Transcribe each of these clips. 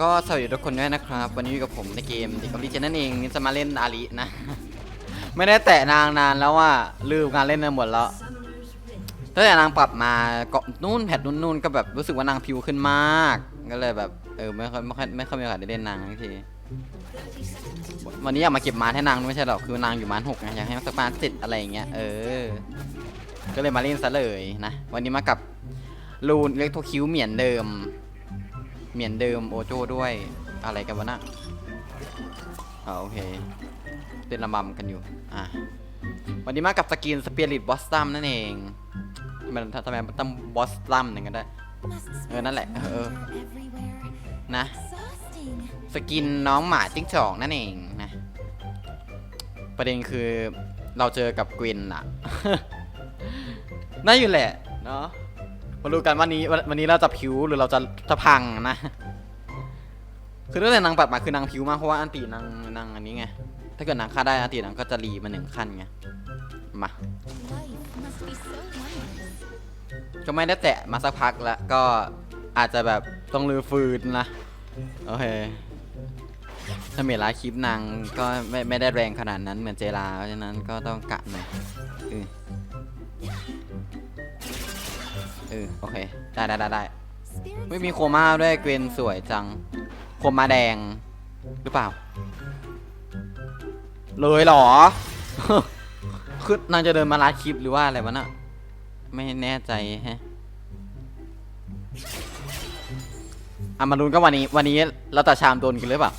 ก็สวัสดีทุกคนด้วยนะครับ วันนี้อยู่กับผมในเกมดิคอมดิเจนนั่นเองนี่จะมาเล่นอารินะ ไม่ได้แตะนางนานแล้วว่าลืมการเล่นไปหมดแล้วตั้งแต่นางปรับมาเกาะนู่นแพทนู่นๆก็แบบรู้สึกว่านางพิวขึ้นมาก ก็เลยแบบเออไม่ค่อยไม่ค่อยไม่ค่อยมีโอกาสได้เล่นนางทันทีวันนี้อยากมาเก็บมาให้นางไม่ใช่หรอกคือนางอยู่มานหกไงอยากให้สักมานเจ็ดอะไรอย่างเงี้ยเออ ก็เลยมาเล่นซะเลยนะวันนี้มากับลูนเล็กโทคิวเหมียนเดิม เหมียนเดิมโอโจ้ด้วยอะไรกันวะน่ะอ่าโอเคเต้นระบำกันอยู่ อะ วันนี้มากับสกินสเปียริตบอสตัมนั่นเองทำไมทำไมต้องบอสตัมหนึ่งกันได้ เออ นั่นแหละ เออ นะ สกินน้องหมาจิ้งจอกนั่นเองนะ ประเด็นคือเราเจอกับกวินอะน่าอยู่แหละ เนาะ มาดูกันวันนี้วันวันนี้เราจะผิวหรือเราจะจะพังนะ คือตั้งแต่นางปรับมาคือนางผิวมากเพราะว่าอันตีนางนางอันนี้ไง ถ้าเกิดนางฆ่าได้อันตีนางก็จะรีมาหนึ่งขั้นไง มา ก็ไม่ได้แตะมาสักพักแล้วก็อาจจะแบบต้องรื้อฟืนนะ โอเคถ้าเมลาคลิปนางก็ไม่ไม่ได้แรงขนาดนั้นเหมือนเจลาเพราะฉะนั้นก็ต้องกะหน่อยเออ ออโอเค ได้ได้ได้ได้ไม่มีโคม่าด้วยเกวนสวยจัง โคม่าแดง หรือเปล่า เลยเหรอ คือนางจะเดินมาลัดคลิปหรือว่าอะไรวะน่ะ ไม่แน่ใจแฮะอะมาลุ้นก็วันนี้ วันนี้เราตาชามโดนกันหรือเปล่า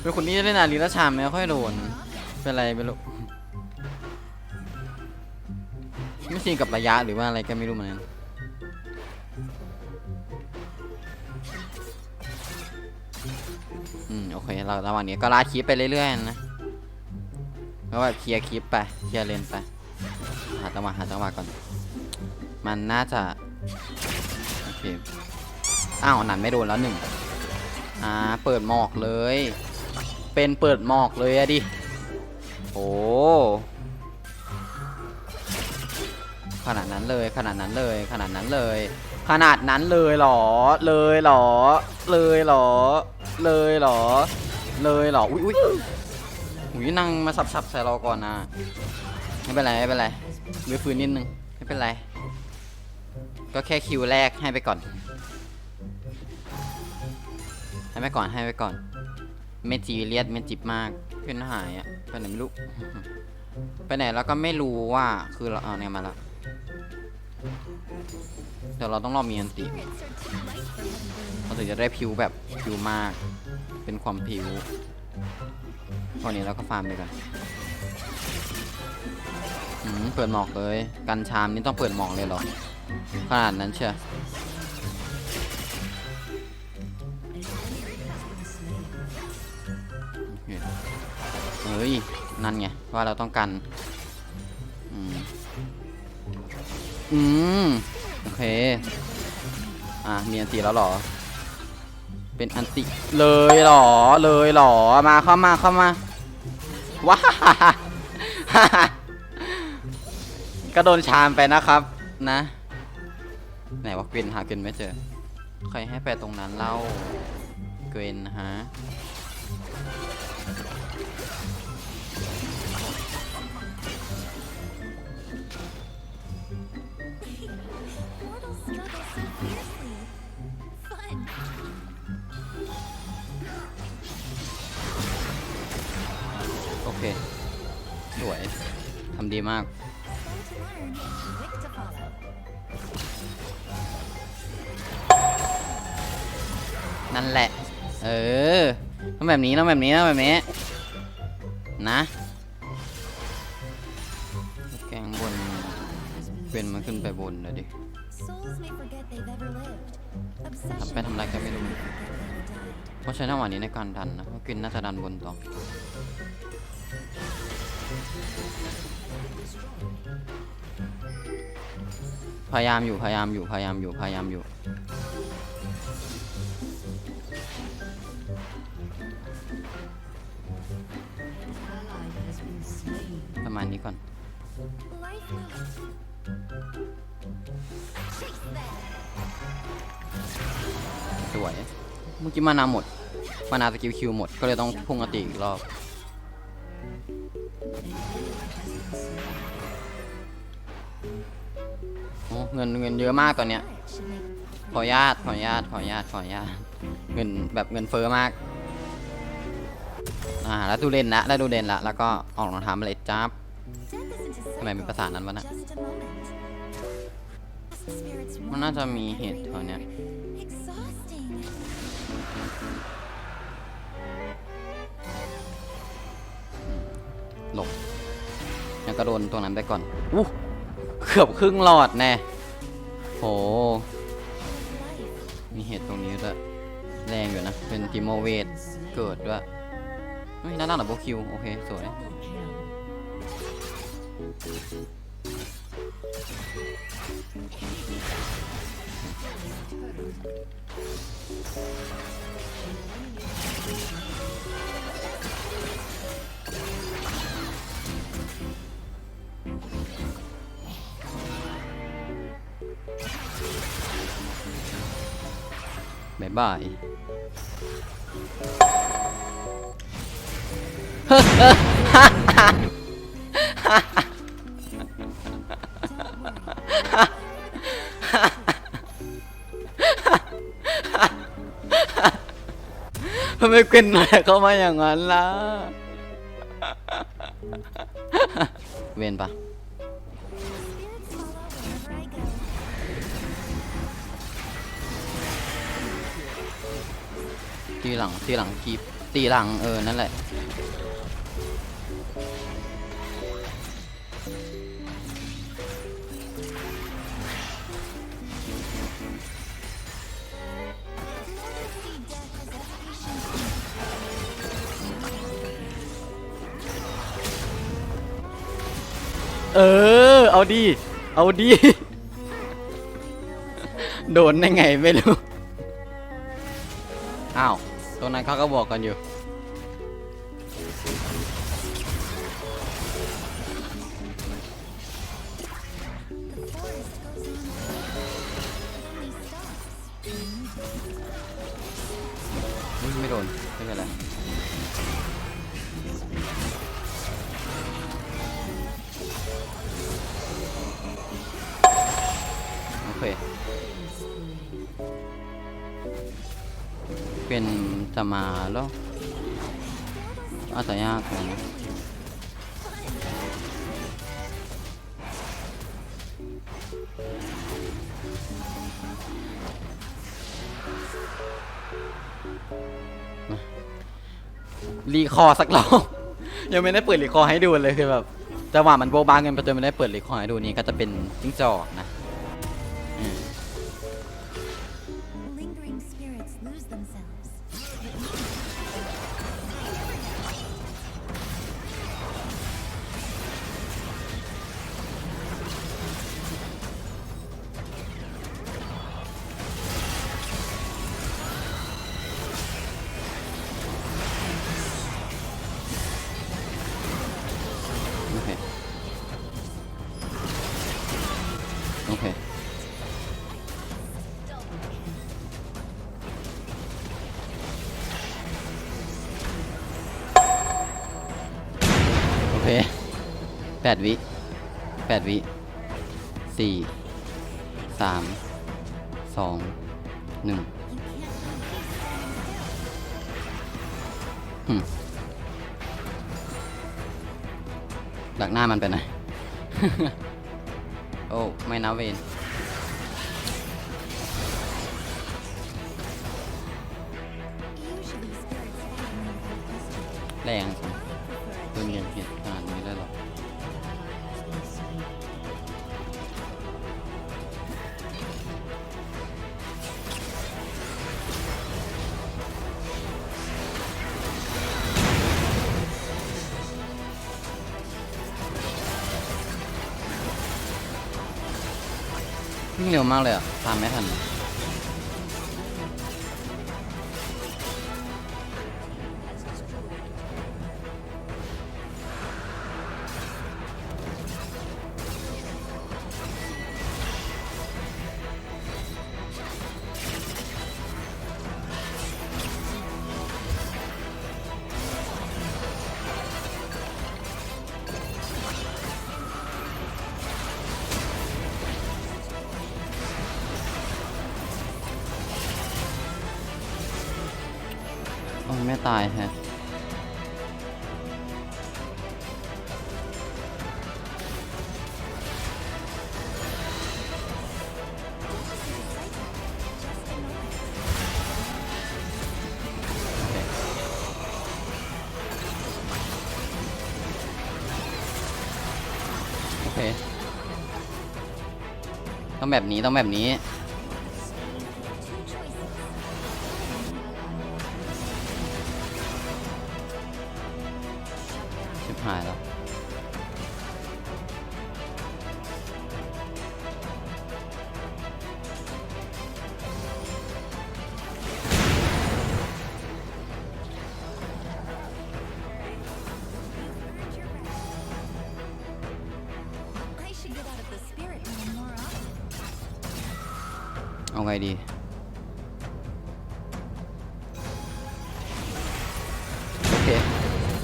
เป็นคนที่เล่นอารีแล้วชามไม่ค่อยโดน เป็นไรไม่รู้ ไม่ชินกับระยะหรือว่าอะไรก็ไม่รู้เหมือนกันอืมโอเคเราระหว่างนี้ก็ลาดคลิปไปเรื่อยๆนะก็แบบเคลียร์คลิปไปเคลียร์เลนไปหาจังหวะหาจังหวะก่อน มันน่าจะโอเคอ้าวหนันไม่โดนแล้วหนึ่งอ่าเปิดหมอกเลย เป็นเปิดหมอกเลยอะดิโอ้ ขนาดนั้นเลยขนาดนั้นเลยขนาดนั้นเลย ขนาดนั้นเลยหรอเลยหรอเลยหรอเลยหรอเลยหรออุ้ยอุ้ยอุ้ยนั่งมาสับๆใส่เราก่อนนะไม่เป็นไรไม่เป็นไรมือฟื้นนิดนึงไม่เป็นไร ก็แค่คิวแรกให้ไปก่อน ให้ไปก่อนให้ไปก่อนไม่จีเรียสไม่จิบมากเพื่อนหายอะไปไหนไม่รู้ไปไหนแล้วก็ไม่รู้ว่าคือเราเอาเนี่ยมาแล้ว เดี๋ยวเราต้องรอมีอันติเราถึงจะได้ผิวแบบผิวมาก เป็นความผิวตอนนี้เราก็ฟาร์มไปก่อนอืมเปิดหมอกเลย กันชามนี่ต้องเปิดหมอกเลยเหรอ ขนาดนั้นเชียวโอเคเฮ้ย นั่นไง ว่าเราต้องกัน อืม โอเค อะมีอันติแล้วหรอ เป็นอันติเลยหรอ เลยหรอ มาเข้ามาเข้ามาว้าก็โดนชามไปนะครับ นะ ไหนว่าเกวนหาเกวนไม่เจอ ใครให้ไปตรงนั้นเล่า เกวนฮะ เค สวย ทำดีมาก นั่นแหละ เออต้องแบบนี้ต้องแบบนี้ต้องแบบนี้ นะแกงบนเป็นมันขึ้นไปบนเลยดิทำไปทำอะไรก็ไม่รู้เพราะใช้จังหวะนี้ในการดันนะเพราะกินน่าจะดันบนต่อ พยายามอยู่พยายามอยู่พยายามอยู่พยายามอยู่ ประมาณนี้ก่อน สวย เมื่อกี้มานาหมด มานาสกิลคิวหมด ก็เลยต้องพุ่งอติอีกรอบ เงินเงินเยอะมากตอนเนี้ยขออนุญาตขออนุญาตขออนุญาตขออนุญาตเงินแบบเงินเฟ้อมากอ่าแล้วดูเลนละแล้วดูเลนละแล้วก็ออกรองเท้ามาเลยจ้าบทำไมมีภาษานั้นวะนะมันน่าจะมีเหตุแถวเนี้ยหลบแล้วก็โดนตรงนั้นไปก่อนอู้เกือบครึ่งหลอดแน่ โห มีเหตุตรงนี้ด้วยแรงอยู่นะ เป็นติโมเวทเกิดด้วยเฮ้ยด้านหน้าดับเบิลคิว โอเค สวย บายบาย ทำไมเกวนหน่อยเข้ามาอย่างนั้นล่ะ เวนปะ ตีหลังตีหลังกีบตีหลังเออนั่นแหละเออ เอาดี เอาดี โดนได้ไงไม่รู้ เขาก็บอกกันอยู่ไม่โดนไม่เป็นไรโอเค เป็นจะมาแล้วอาจจะยากนะรีคอร์สักรอบยังไม่ได้เปิดรีคอร์ให้ดูเลยคือแบบจังหวะมันโบบางเงินไปจนไม่ได้เปิดรีคอร์ให้ดูนี่ก็จะเป็นจิ้งจอกนะ แปดวิแปดวิสี่สามสองหนึ่งหึดักหน้ามันไปไหนโอ้ ไม่นะเวน Usually spirits follow me without question. แรง วิ่งเร็วมากเลยอะตามไม่ทัน ไม่ตายฮะโอเค ต้องแบบนี้ ต้องแบบนี้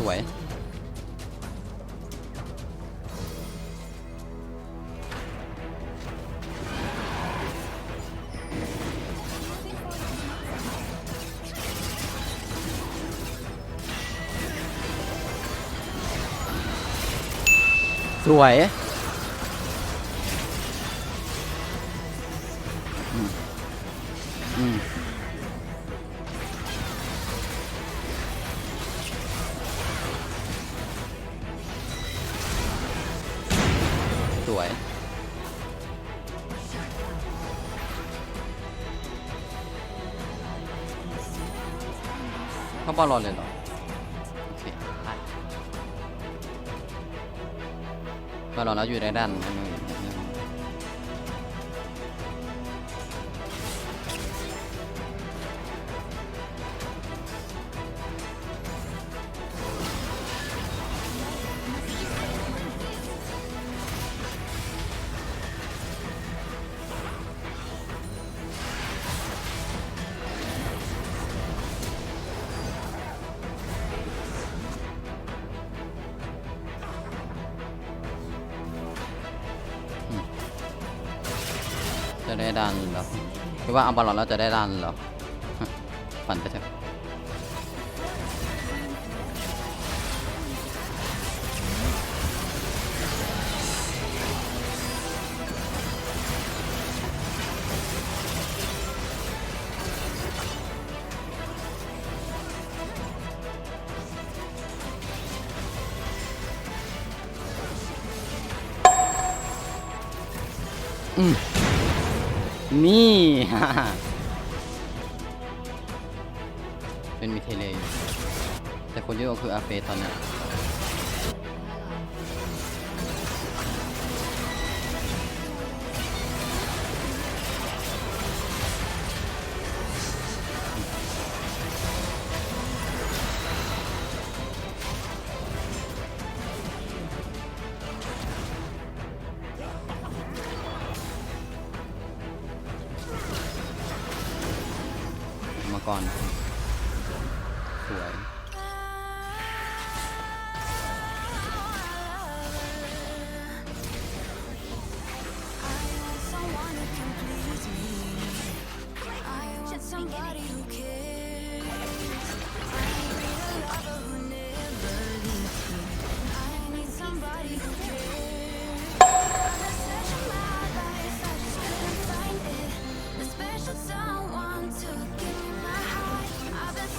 วยสวย อลรอเลยเหรอ โอเคได้บอลรอแล้วอยู่ในด้านนั่นเอง ได้ดันเหรอคิดว่าเอาบอลรอแล้วจะได้ด้านเหรอฝันไปเถอะ นี่ เป็นมิเทเลย แต่คนที่โอคืออาเฟตอนเนี้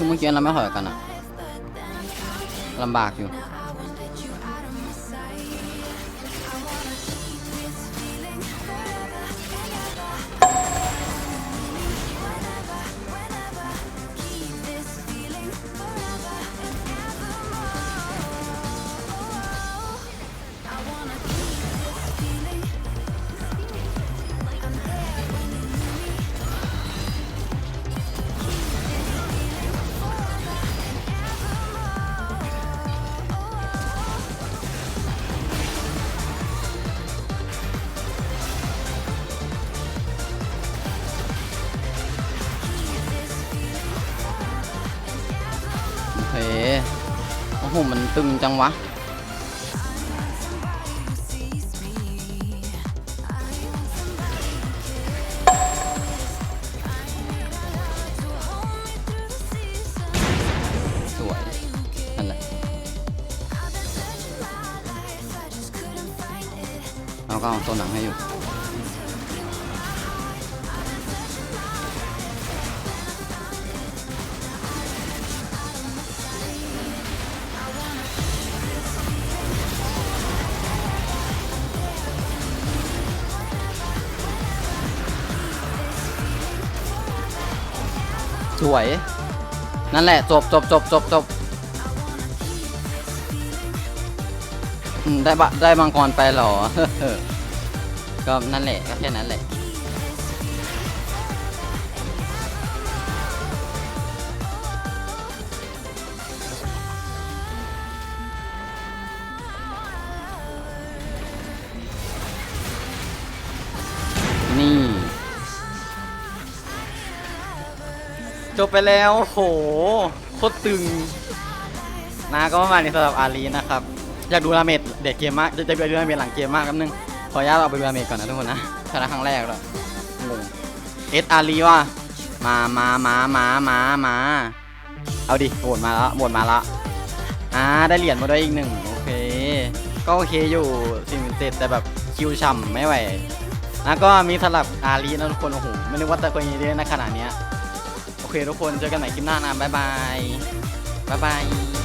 คือเมื่อกี้เราไม่ถอยกันอะลำบากอยู่ โอ้โหมันตึงจังวะ สวย นั่นแหละ จบจบจบจบจบได้บะได้มังกรไปหรอ ก็นั่นแหละก็แค่นั้นแหละ บไปแล้วโหโคตรตึงนะก็ประมาณนี้สำหรับอารีนะครับอยากดูราเมดเด็กเกมมากจะไปดูราเมดหลังเกมมากครับนึงขออนุญาตเอาไปดูราเมดก่อนนะทุกคนนะชนะครั้งแรกแล้วงงเอสอารีว่ะมามามามามามาเอาดิโหวตมาแล้วโหวตมาล้วอ่าได้เหรียญมาด้วยอีกหนึ่งโอเค ก็โอเคอยู่สี่หมื่นเจ็ดแต่แบบคิวช่ำไม่ไหวนะก็มีสลับอารีนะทุกคนโอ้โหไม่นึกว่าจะคนนี้ได้ในขนาดเนี้ย เคทุกคนเจอกันใหม่คลิปหน้านะบ๊ายบายบ๊ายบาย